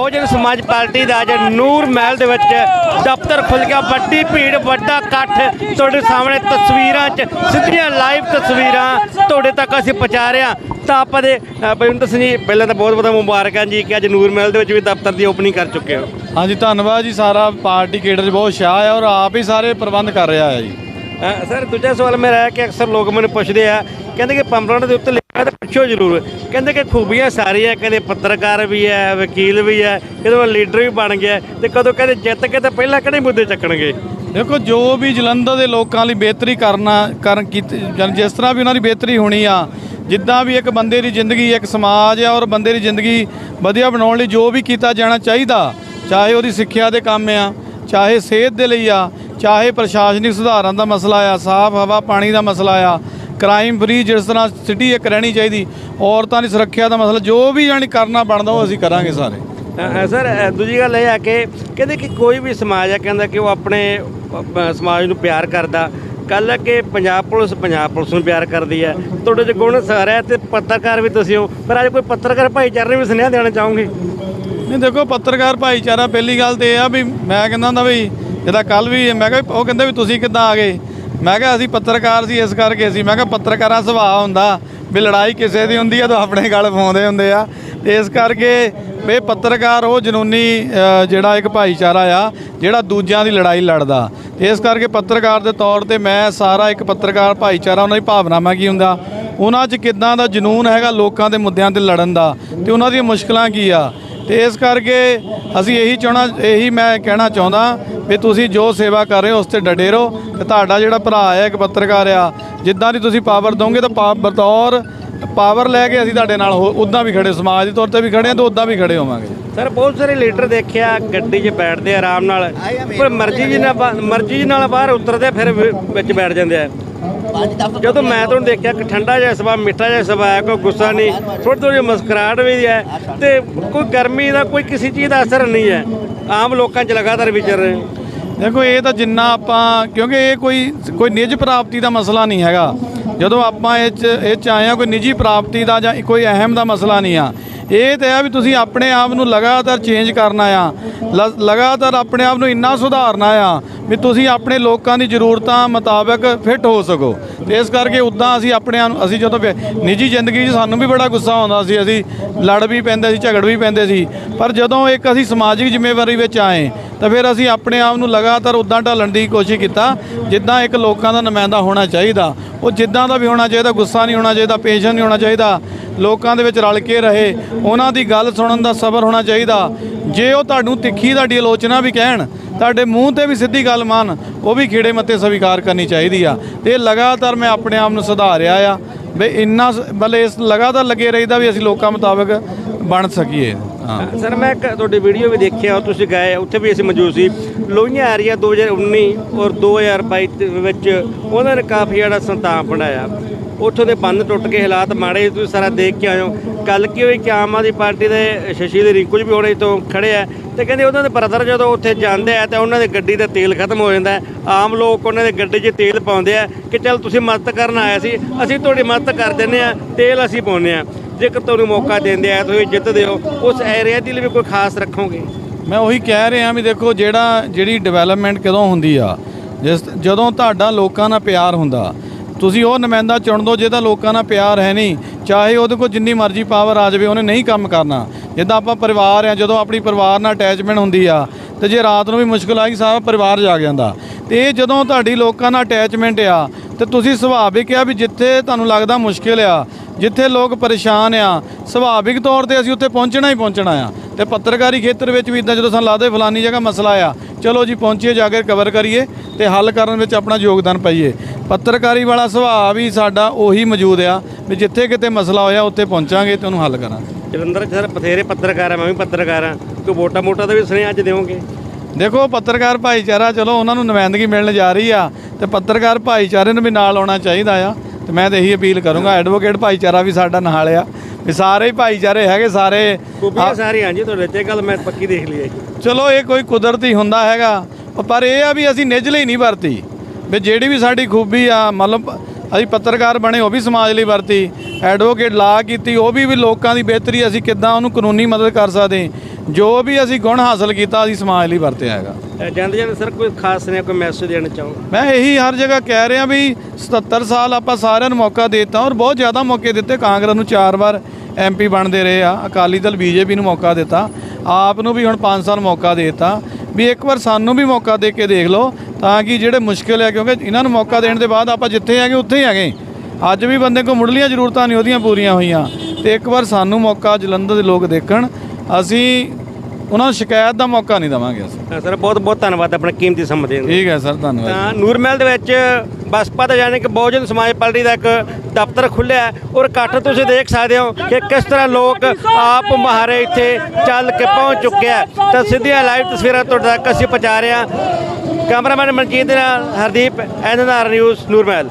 ਬਹੁਜਨ ਸਮਾਜ ਪਾਰਟੀ ਦਾ ਅੱਜ ਨੂਰ ਮਹਿਲ ਦੇ ਵਿੱਚ ਦਫ਼ਤਰ ਖੁੱਲ ਗਿਆ। ਵੱਡੀ ਭੀੜ ਵੱਡਾ ਇਕੱਠ। ਤੁਹਾਡੇ ਸਾਹਮਣੇ ਤਸਵੀਰਾਂ 'ਚ ਸਿੱਧੀਆਂ ਲਾਈਵ ਤਸਵੀਰਾਂ ਤੁਹਾਡੇ ਤੱਕ ਅਸੀਂ ਪਹੁੰਚਾ ਰਹੇ ਹਾਂ। ਤਾਂ ਆਪਾਂ ਦੇ ਅ, ਬਲਵਿੰਦਰ ਸਿੰਘ ਜੀ ਪਹਿਲਾਂ ਤਾਂ ਬਹੁਤ ਬਹੁਤ ਮੁਬਾਰਕਾਂ ਜੀ ਕਿ ਅੱਜ ਨੂਰ ਮਹਿਲ ਦੇ ਵਿੱਚ ਵੀ ਦਫ਼ਤਰ ਦੀ ਓਪਨਿੰਗ ਕਰ ਚੁੱਕੇ ਹੋ। ਹਾਂਜੀ ਧੰਨਵਾਦ ਜੀ ਸਾਰਾ ਪਾਰਟੀ ਕੇਡਰ 'ਚ ਬਹੁਤ ਸ਼ਾਹ ਹੈ ਔਰ ਆਪ ਹੀ ਸਾਰੇ ਪ੍ਰਬੰਧ ਕਰ ਰਿਹਾ ਹੈ ਜੀ। ਸਰ ਦੂਜਾ ਸਵਾਲ ਮੇਰਾ ਹੈ ਕਿ ਅਕਸਰ ਲੋਕ ਮੈਨੂੰ ਪੁੱਛਦੇ ਆ ਕਹਿੰਦੇ ਕਿ ਪੰਪਲੇਟ ਦੇ ਉੱਤੇ ਲਿਖਿਆ ਪੁੱਛੋ ਜ਼ਰੂਰ। ਕਹਿੰਦੇ ਕਿ ਖੂਬੀਆਂ ਸਾਰੀਆਂ ਕਹਿੰਦੇ ਪੱਤਰਕਾਰ ਵੀ ਹੈ, ਵਕੀਲ ਵੀ ਹੈ ਕਦੋਂ ਲੀਡਰ ਵੀ ਬਣ ਗਿਆ ਤੇ ਕਦੋਂ ਕਹਿੰਦੇ ਜਿੱਤ ਕੇ ਤਾਂ ਪਹਿਲਾਂ ਕਿਹੜੇ ਮੁੱਦੇ ਚੱਕਣਗੇ? ਦੇਖੋ, ਜੋ ਵੀ ਜਲੰਧਰ ਦੇ ਲੋਕਾਂ ਲਈ ਬਿਹਤਰੀ ਕਰਨਾ, ਕਰਨ ਕੀਤੀ ਜਾਂ ਜਿਸ ਤਰ੍ਹਾਂ ਵੀ ਉਹਨਾਂ ਦੀ ਬਿਹਤਰੀ ਹੋਣੀ ਆ, ਜਿੱਦਾਂ ਵੀ ਇੱਕ ਬੰਦੇ ਦੀ ਜ਼ਿੰਦਗੀ, ਇੱਕ ਸਮਾਜ ਆ ਔਰ ਬੰਦੇ ਦੀ ਜ਼ਿੰਦਗੀ ਵਧੀਆ ਬਣਾਉਣ ਲਈ ਜੋ ਵੀ ਕੀਤਾ ਜਾਣਾ ਚਾਹੀਦਾ, ਚਾਹੇ ਉਹਦੀ ਸਿੱਖਿਆ ਦੇ ਕੰਮ ਆ, ਚਾਹੇ ਸਿਹਤ ਦੇ ਲਈ ਆ, ਚਾਹੇ ਪ੍ਰਸ਼ਾਸਨਿਕ ਸੁਧਾਰਾਂ ਦਾ ਮਸਲਾ ਆ, ਸਾਫ਼ ਹਵਾ, ਪਾਣੀ ਦਾ ਮਸਲਾ ਆ ਕ੍ਰਾਈਮ ਫਰੀ ਜਿਸ ਤਰ੍ਹਾਂ ਸਿਟੀ ਇੱਕ ਰਹਿਣੀ ਚਾਹੀਦੀ ਔਰਤਾਂ ਦੀ ਸੁਰੱਖਿਆ ਦਾ ਮਸਲਾ ਜੋ ਵੀ ਜਾਣੀ ਕਰਨਾ ਬਣਦਾ ਉਹ ਅਸੀਂ ਕਰਾਂਗੇ ਸਾਰੇ। ਸਰ ਦੂਜੀ ਗੱਲ ਇਹ ਆ ਕਿ ਕਹਿੰਦੇ ਕਿ ਕੋਈ ਵੀ ਸਮਾਜ ਆ ਕਹਿੰਦਾ ਕਿ ਉਹ ਆਪਣੇ ਸਮਾਜ ਨੂੰ ਪਿਆਰ ਕਰਦਾ। ਕੱਲ ਕਿ ਪੰਜਾਬ ਪੁਲਿਸ ਪੰਜਾਬ ਪੁਲਿਸ ਨੂੰ ਪਿਆਰ ਕਰਦੀ ਹੈ। ਤੁਹਾਡੇ ਚ ਗੁਣ ਸਾਰੇ ਹੈ ਤੇ ਪੱਤਰਕਾਰ ਵੀ ਤੁਸੀਂ ਹੋ। ਪਰ ਅੱਜ ਕੋਈ ਪੱਤਰਕਾਰ ਭਾਈਚਾਰੇ ਨੂੰ ਵੀ ਸੁਨੇਹਾ ਦੇਣਾ ਚਾਹੋਗੇ? ਨਹੀਂ ਦੇਖੋ ਪੱਤਰਕਾਰ ਭਾਈਚਾਰਾ ਪਹਿਲੀ ਗੱਲ ਤੇ ਇਹ ਆ ਵੀ ਮੈਂ ਕਹਿੰਦਾ ਹੁੰਦਾ ਵੀ ਜਿਹਦਾ ਕੱਲ ਵੀ ਮੈਂ ਕਿਹਾ ਉਹ ਕਹਿੰਦੇ ਵੀ ਤੁਸੀਂ ਕਿੱਦਾਂ ਆ ਗਏ? ਮੈਂ ਕਿਹਾ ਅਸੀਂ ਪੱਤਰਕਾਰ ਸੀ, ਇਸ ਕਰਕੇ ਸੀ ਮੈਂ ਕਿਹਾ ਪੱਤਰਕਾਰਾਂ ਸੁਭਾਅ ਹੁੰਦਾ ਵੀ ਲੜਾਈ ਕਿਸੇ ਦੀ ਹੁੰਦੀ ਆ ਤਾਂ ਆਪਣੇ ਗੱਲ ਪਾਉਂਦੇ ਹੁੰਦੇ ਆ। ਤੇ ਇਸ ਕਰਕੇ ਵੀ ਪੱਤਰਕਾਰ ਉਹ ਜਨੂਨੀ ਜਿਹੜਾ ਇੱਕ ਭਾਈਚਾਰਾ ਆ, ਜਿਹੜਾ ਦੂਜਿਆਂ ਦੀ ਲੜਾਈ ਲੜਦਾ। ਇਸ ਕਰਕੇ ਪੱਤਰਕਾਰ ਦੇ ਤੌਰ ਤੇ ਮੈਂ ਸਾਰਾ ਇੱਕ ਪੱਤਰਕਾਰ ਭਾਈਚਾਰਾ, ਉਹਨਾਂ ਦੀ ਭਾਵਨਾਵਾਂ ਕੀ ਹੁੰਦਾ? ਉਹਨਾਂ 'ਚ ਕਿੱਦਾਂ ਦਾ ਜਨੂਨ ਹੈਗਾ ਲੋਕਾਂ ਦੇ ਮੁੱਦਿਆਂ ਤੇ ਲੜਨ ਦਾ? ਤੇ ਉਹਨਾਂ ਦੀਆਂ ਮੁਸ਼ਕਲਾਂ ਕੀ ਆ? ਤੇ ਇਸ ਕਰਕੇ ਅਸੀਂ ਇਹੀ ਚਾਹਣਾ ਇਹੀ ਮੈਂ ਕਹਿਣਾ ਚਾਹੁੰਦਾ ਵੀ ਤੁਸੀਂ ਜੋ ਸੇਵਾ ਕਰ ਰਹੇ ਹੋ ਉਸ ਤੇ ਡਟੇ ਰਹੋ ਤੇ ਤੁਹਾਡਾ ਜਿਹੜਾ ਭਰਾ ਹੈ ਇੱਕ ਪੱਤਰਕਾਰ ਆ ਜਿੱਦਾਂ ਦੀ ਤੁਸੀਂ ਪਾਵਰ ਦੋਗੇ ਤਾਂ ਪਾ- ਬਤੌਰ ਪਾਵਰ ਲੈ ਕੇ ਅਸੀਂ ਤੁਹਾਡੇ ਨਾਲ ਉਦਾਂ ਵੀ ਖੜੇ ਸਮਾਜ ਦੇ ਤੌਰ ਤੇ ਵੀ ਖੜੇ ਹਾਂ ਤੇ ਉਦਾਂ ਵੀ ਖੜੇ ਹੋਵਾਂਗੇ। ਸਰ ਬਹੁਤ ਸਾਰੇ ਲੀਡਰ ਦੇਖਿਆ ਗੱਡੀ 'ਚ ਬੈਠਦੇ ਆ ਆਰਾਮ ਨਾਲ ਪਰ ਮਰਜ਼ੀ ਜੀ ਨਾਲ ਮਰਜ਼ੀ ਜੀ ਨਾਲ ਬਾਹਰ ਉਤਰਦੇ ਆ, ਫਿਰ ਵਿੱਚ ਬੈਠ ਜਾਂਦੇ ਆ। ਜਦੋਂ ਮੈਂ ਤੁਹਾਨੂੰ ਦੇਖਿਆ ਕਿ ਠੰਡਾ ਜਿਹਾ ਸੁਭਾਅ ਮਿੱਠਾ ਜਿਹਾ ਸੁਭਾਅ ਹੈ ਕੋਈ ਗੁੱਸਾ ਨਹੀਂ ਥੋੜੀ ਥੋੜੀ ਮੁਸਕਰਾਹਟ ਵੀ ਹੈ ਤੇ ਕੋਈ ਗਰਮੀ ਦਾ ਕੋਈ ਕਿਸੇ ਚੀਜ਼ ਦਾ ਅਸਰ ਨਹੀਂ ਹੈ। ਆਮ ਲੋਕਾਂ 'ਚ ਲਗਾਤਾਰ ਵਿਚਰ ਰਹੇ। ਦੇਖੋ ਇਹ ਤਾਂ ਜਿੰਨਾ ਆਪਾਂ ਕਿਉਂਕਿ ਇਹ ਕੋਈ ਕੋਈ ਨਿੱਜ ਪ੍ਰਾਪਤੀ ਦਾ ਮਸਲਾ ਨਹੀਂ ਹੈਗਾ। ਜਦੋਂ ਆਪਾਂ ਇਹ ਚ ਇਹ ਚ ਆਏ ਹਾਂ ਕੋਈ ਨਿੱਜੀ ਪ੍ਰਾਪਤੀ ਦਾ ਜਾਂ ਕੋਈ ਅਹਿਮ ਦਾ ਮਸਲਾ ਨਹੀਂ ਆ। ਇਹ ਤਾਂ ਹੈ ਵੀ ਤੁਸੀਂ ਆਪਣੇ ਆਪ ਨੂੰ ਲਗਾਤਾਰ ਚੇਂਜ ਕਰਨਾ ਆ। ਲਗਾਤਾਰ ਆਪਣੇ ਆਪ ਨੂੰ ਇੰਨਾ ਸੁਧਾਰਨਾ ਆ ਵੀ ਤੁਸੀਂ ਆਪਣੇ ਲੋਕਾਂ ਦੀ ਜ਼ਰੂਰਤਾਂ ਮੁਤਾਬਕ ਫਿੱਟ ਹੋ ਸਕੋ। ਤੇ ਇਸ ਕਰਕੇ ਉਦਾਂ ਅਸੀਂ ਆਪਣੇ ਆਪ ਅਸੀਂ ਜਦੋਂ ਨਿੱਜੀ ਜ਼ਿੰਦਗੀ 'ਚ ਸਾਨੂੰ ਵੀ ਬੜਾ ਗੁੱਸਾ ਆਉਂਦਾ ਸੀ, ਅਸੀਂ ਲੜ ਵੀ ਪੈਂਦੇ ਸੀ, ਝਗੜ ਵੀ ਪੈਂਦੇ ਸੀ। ਪਰ ਜਦੋਂ ਇੱਕ ਅਸੀਂ ਸਮਾਜਿਕ ਜ਼ਿੰਮੇਵਾਰੀ ਵਿੱਚ ਆਏ ਤਾਂ ਫਿਰ ਅਸੀਂ ਆਪਣੇ ਆਪ ਨੂੰ ਲਗਾਤਾਰ ਉਦਾਂ ਢਾਲਣ ਦੀ ਕੋਸ਼ਿਸ਼ ਕੀਤਾ, ਜਿੱਦਾਂ ਇੱਕ ਲੋਕਾਂ ਦਾ ਨੁਮਾਇੰਦਾ ਹੋਣਾ ਚਾਹੀਦਾ। ਉਹ ਜਿੱਦਾਂ ਦਾ ਵੀ ਹੋਣਾ ਚਾਹੀਦਾ, ਗੁੱਸਾ ਨਹੀਂ ਹੋਣਾ ਚਾਹੀਦਾ ਪੇਸ਼ੈਂਟ ਨਹੀਂ ਹੋਣਾ ਚਾਹੀਦਾ, ਲੋਕਾਂ ਦੇ ਵਿੱਚ ਰਲ ਕੇ ਰਹੇ, ਉਹਨਾਂ ਦੀ ਗੱਲ ਸੁਣਨ ਦਾ ਸਬਰ ਹੋਣਾ ਚਾਹੀਦਾ। ਜੇ ਉਹ ਤੁਹਾਨੂੰ ਤਿੱਖੀ ਤੁਹਾਡੀ ਆਲੋਚਨਾ ਵੀ ਕਹਿਣ, ਤੁਹਾਡੇ ਮੂੰਹ ਤੇ ਵੀ ਸਿੱਧੀ ਗੱਲ ਮੰਨ, ਉਹ ਵੀ ਖੇੜੇ ਮੱਤੇ ਸਵੀਕਾਰ ਕਰਨੀ ਚਾਹੀਦੀ ਆ। ਤੇ ਇਹ ਲਗਾਤਾਰ ਮੈਂ ਆਪਣੇ ਆਪ ਨੂੰ ਸੁਧਾਰਿਆ ਆ, ਵੀ ਇੰਨਾ ਸ- ਮਤਲਬ ਇਸ ਲਗਾਤਾਰ ਲੱਗੇ ਰਹੀਦਾ ਵੀ ਅਸੀਂ ਲੋਕਾਂ ਮੁਤਾਬਕ ਬਣ ਸਕੀਏ। ਸਰ, ਮੈਂ ਇੱਕ ਤੁਹਾਡੀ ਵੀਡੀਓ ਵੀ ਦੇਖਿਆ ਉਹ ਤੁਸੀਂ ਗਏ, ਉੱਥੇ ਵੀ ਅਸੀਂ ਮੌਜੂਦ ਸੀ। ਲੋਹੀਆਂ ਏਰੀਆ 2019 ਔਰ 2022 ਦੇ ਵਿੱਚ ਉਹਨਾਂ ਨੇ ਕਾਫੀ ਜਿਹੜਾ ਸੰਤਾਪ ਬਣਾਇਆ। ਉੱਥੋਂ ਦੇ ਬੰਦ ਟੁੱਟ ਕੇ ਹਾਲਾਤ ਮਾੜੇ, ਤੁਸੀਂ ਸਾਰਾ ਦੇਖ ਕੇ ਆਇਓ। ਹੋ ਕੱਲ ਕੀ ਹੋਈ ਕਿ ਆਮ ਆਦਮੀ ਪਾਰਟੀ ਦੇ ਸ਼ਸ਼ੀ ਦੇ ਰਿੰਕੂ ਜੀ ਵੀ ਹੋਣੇ ਤੋਂ ਖੜੇ ਆ ਤੇ ਕਹਿੰਦੇ ਉਹਨਾਂ ਦੇ ਬ੍ਰਦਰ ਜਦੋਂ ਉੱਥੇ ਜਾਂਦੇ ਆ ਤਾਂ ਉਹਨਾਂ ਦੀ ਗੱਡੀ ਦਾ ਤੇਲ ਖਤਮ ਹੋ ਜਾਂਦਾ ਆਮ ਲੋਕ ਉਹਨਾਂ ਦੇ ਗੱਡੀ 'ਚ ਤੇਲ ਪਾਉਂਦੇ ਆ ਕਿ ਚਲ ਤੁਸੀਂ ਮਦਦ ਕਰਨ ਆਇਆ ਸੀ, ਅਸੀਂ ਤੁਹਾਡੀ ਮਦਦ ਕਰ ਦਿੰਦੇ ਆ ਤੇਲ ਅਸੀਂ ਪਾਉਂਦੇ ਆ ਜੇਕਰ ਤੁਹਾਨੂੰ ਮੌਕਾ ਦਿੰਦੇ ਆ, ਤੁਸੀਂ ਜਿੱਤਦੇ ਹੋ, ਉਸ ਏਰੀਆ ਦੇ ਲਈ ਵੀ ਕੋਈ ਖਾਸ ਰੱਖੋਗੇ? ਮੈਂ ਉਹੀ ਕਹਿ ਰਿਹਾ ਵੀ ਦੇਖੋ, ਜਿਹੜਾ, ਜਿਹੜੀ ਡਿਵੈਲਪਮੈਂਟ ਕਦੋਂ ਹੁੰਦੀ ਆ, ਜਿਸ, ਜਦੋਂ ਤੁਹਾਡਾ ਲੋਕਾਂ ਨਾਲ ਪਿਆਰ ਹੁੰਦਾ, ਤੁਸੀਂ ਉਹ ਨੁਮਾਇੰਦਾ ਚੁਣ ਦੋ ਜਿਹਦਾ ਲੋਕਾਂ ਨਾਲ ਪਿਆਰ ਹੈ ਨਹੀਂ, ਚਾਹੇ ਉਹਦੇ ਕੋਲ ਜਿੰਨੀ ਮਰਜ਼ੀ ਪਾਵਰ ਆ ਜਾਵੇ, ਉਹਨੇ ਨਹੀਂ ਕੰਮ ਕਰਨਾ। ਜਿੱਦਾਂ ਆਪਾਂ ਪਰਿਵਾਰ ਆ, ਜਦੋਂ ਆਪਣੀ ਪਰਿਵਾਰ ਨਾਲ ਅਟੈਚਮੈਂਟ ਹੁੰਦੀ ਆ, ਤੇ ਜੇ ਰਾਤ ਨੂੰ ਵੀ ਮੁਸ਼ਕਲ ਆਈ, ਸਾਰਾ ਪਰਿਵਾਰ ਜਾਗ ਜਾਂਦਾ। ਤੇ ਇਹ ਜਦੋਂ ਤੁਹਾਡੀ ਲੋਕਾਂ ਨਾਲ ਅਟੈਚਮੈਂਟ ਆ, ਤੇ ਤੁਸੀਂ ਸੁਭਾਵਿਕ ਆ ਵੀ ਜਿੱਥੇ ਤੁਹਾਨੂੰ ਲੱਗਦਾ ਮੁਸ਼ਕਿਲ ਆ ਜਿੱਥੇ ਲੋਕ ਪਰੇਸ਼ਾਨ ਆ ਸੁਭਾਵਿਕ ਤੌਰ ਤੇ ਅਸੀਂ ਉੱਥੇ ਪਹੁੰਚਣਾ ਹੀ ਪਹੁੰਚਣਾ ਆ। ਤੇ ਪੱਤਰਕਾਰੀ ਖੇਤਰ ਵਿੱਚ ਵੀ ਇਦਾਂ ਜਦੋਂ ਸਾਨੂੰ ਲੱਗਦਾ ਫਲਾਨੀ ਜਗ੍ਹਾ ਮਸਲਾ ਆ ਚਲੋ ਜੀ ਪਹੁੰਚੀਏ ਜਾ ਕੇ ਕਵਰ ਕਰੀਏ ਤੇ ਹੱਲ ਕਰਨ ਵਿੱਚ ਆਪਣਾ ਯੋਗਦਾਨ ਪਾਈਏ। ਪੱਤਰਕਾਰੀ ਵਾਲਾ ਸੁਭਾਅ ਵੀ ਸਾਡਾ ਉਹੀ ਮੌਜੂਦ ਆ ਵੀ ਜਿੱਥੇ ਕਿਤੇ ਮਸਲਾ ਹੋਇਆ ਉੱਥੇ ਪਹੁੰਚਾਂਗੇ ਤੇ ਉਹਨੂੰ ਹੱਲ ਕਰਾਂਗੇ। ਜਲੰਧਰ ਸਰ ਬਥੇਰੇ ਪੱਤਰਕਾਰ ਆ ਮੈਂ ਵੀ ਪੱਤਰਕਾਰ ਆ। ਕੋਈ ਵੋਟਾਂ ਮੋਟਾ ਦਾ ਵੀ ਸੁਨੇਹਾ ਅੱਜ ਦਿਓਗੇ? ਦੇਖੋ ਪੱਤਰਕਾਰ ਭਾਈਚਾਰਾ ਚਲੋ ਉਹਨਾਂ ਨੂੰ ਨੁਮਾਇੰਦਗੀ ਮਿਲਣ ਜਾ ਰਹੀ ਆ ਤੇ ਪੱਤਰਕਾਰ ਭਾਈਚਾਰੇ ਨੂੰ ਵੀ ਨਾਲ ਆਉਣਾ ਚਾਹੀਦਾ ਆ। ਤੇ ਮੈਂ ਤਾਂ ਇਹੀ ਅਪੀਲ ਕਰੂੰਗਾ ਐਡਵੋਕੇਟ ਭਾਈਚਾਰਾ ਵੀ ਸਾਡਾ ਨਾਲ ਆ। ਵੀ ਸਾਰੇ ਹੀ ਭਾਈਚਾਰੇ ਹੈਗੇ ਸਾਰੇ ਖੂਬੀਆਂ ਸਾਰੀਆਂ ਹਾਂਜੀ ਤੁਹਾਡੇ ਤੇ ਗੱਲ ਮੈਂ ਪੱਕੀ ਦੇਖ ਲਈ ਹੈ ਚਲੋ ਇਹ ਕੋਈ ਕੁਦਰਤੀ ਹੁੰਦਾ ਹੈਗਾ ਪਰ ਇਹ ਆ ਵੀ ਅਸੀਂ ਨਿੱਜ ਲਈ ਨਹੀਂ ਵਰਤੀ। ਵੀ ਜਿਹੜੀ ਵੀ ਸਾਡੀ ਖੂਬੀ ਆ ਮਤਲਬ ਅਸੀਂ ਪੱਤਰਕਾਰ ਬਣੇ ਉਹ ਵੀ ਸਮਾਜ ਲਈ ਵਰਤੀ। ਐਡਵੋਕੇਟ ਲਾ ਕੀਤੀ ਉਹ ਵੀ ਵੀ ਲੋਕਾਂ ਦੀ ਬਿਹਤਰੀ ਅਸੀਂ ਕਿੱਦਾਂ ਉਹਨੂੰ ਕਾਨੂੰਨੀ ਮਦਦ ਕਰ ਸਕਦੇ। ਜੋ ਵੀ ਅਸੀਂ ਗੁਣ ਹਾਸਲ ਕੀਤਾ ਅਸੀਂ ਸਮਾਜ ਲਈ ਵਰਤਿਆ ਹੈਗਾ। ਜਾਂਦੇ ਜਾਂਦੇ ਸਰ ਕੋਈ ਖਾਸ ਨੇ ਕੋਈ ਮੈਸੇਜ ਦੇਣਾ ਚਾਹੋ? ਮੈਂ ਇਹੀ ਹਰ ਜਗ੍ਹਾ ਕਹਿ ਰਿਹਾ ਵੀ 77 ਸਾਲ ਆਪਾਂ ਸਾਰਿਆਂ ਨੂੰ ਮੌਕਾ ਦਿੱਤਾ ਔਰ ਬਹੁਤ ਜ਼ਿਆਦਾ ਮੌਕੇ ਦਿੱਤੇ। ਕਾਂਗਰਸ ਨੂੰ ਚਾਰ ਵਾਰ ਐਮਪੀ ਬਣਦੇ ਰਹੇ ਆ ਅਕਾਲੀ ਦਲ ਬੀਜੇਪੀ ਨੂੰ ਮੌਕਾ ਦਿੱਤਾ। ਆਪ ਨੂੰ ਵੀ ਹੁਣ 5 ਸਾਲ ਮੌਕਾ ਦੇ ਦਿੱਤਾ। ਵੀ ਇੱਕ ਵਾਰ ਸਾਨੂੰ ਵੀ ਮੌਕਾ ਦੇ ਕੇ ਦੇਖ ਲਓ ਤਾਂ ਕਿ ਜਿਹੜੇ ਮੁਸ਼ਕਿਲ ਹੈ ਕਿਉਂਕਿ ਇਹਨਾਂ ਨੂੰ ਮੌਕਾ ਦੇਣ ਦੇ ਬਾਅਦ ਆਪਾਂ ਜਿੱਥੇ ਹੈਗੇ ਉੱਥੇ ਹੀ ਹੈਗੇ। ਅੱਜ ਵੀ ਬੰਦੇ ਕੋਲ ਮੁੱਢਲੀਆਂ ਜ਼ਰੂਰਤਾਂ ਨਹੀਂ ਉਹਦੀਆਂ ਪੂਰੀਆਂ ਹੋਈਆਂ। ਤੇ ਇੱਕ ਵਾਰ ਸਾਨੂੰ ਮੌਕਾ ਜਲੰਧਰ ਦੇ ਲੋਕ ਦੇਖਣ। ਅਸੀਂ ਉਹਨਾਂ ਨੂੰ ਸ਼ਿਕਾਇਤ ਦਾ ਮੌਕਾ ਨਹੀਂ ਦੇਵਾਂਗੇ ਅਸੀਂ। ਅ, ਸਰ ਬਹੁਤ ਬਹੁਤ ਧੰਨਵਾਦ ਆਪਣਾ ਕੀਮਤੀ ਸਮਾਂ ਦੇਣ ਲਈ। ਠੀਕ ਹੈ ਸਰ ਧੰਨਵਾਦ। ਤਾਂ ਨੂਰਮਹਿਲ ਦੇ ਵਿੱਚ ਬਸਪਾ ਦਾ ਯਾਨੀ ਕਿ ਬਹੁਜਨ ਸਮਾਜ ਪਾਰਟੀ ਦਾ ਇੱਕ ਦਫ਼ਤਰ ਖੁੱਲਿਆ ਹੈ ਔਰ ਇਕੱਠ ਤੁਸੀਂ ਦੇਖ ਸਕਦੇ ਹੋ ਕਿ ਕਿਸ ਤਰ੍ਹਾਂ ਲੋਕ ਆਪ ਮਹਾਰੇ ਇੱਥੇ ਚੱਲ ਕੇ ਪਹੁੰਚ ਚੁੱਕੇ ਆ। ਤਾਂ ਸਿੱਧੀਆਂ ਲਾਈਵ ਤਸਵੀਰਾਂ ਤੁਹਾਡੇ ਤੱਕ ਅਸੀਂ ਪਹੁੰਚਾ ਰਹੇ ਹਾਂ। ਕੈਮਰਾਮੈਨ ਮਨਜੀਤ ਦੇ ਨਾਲ ਹਰਦੀਪ ਐਨਐਨਆਰ ਨਿਊਜ਼ ਨੂਰਮਹਿਲ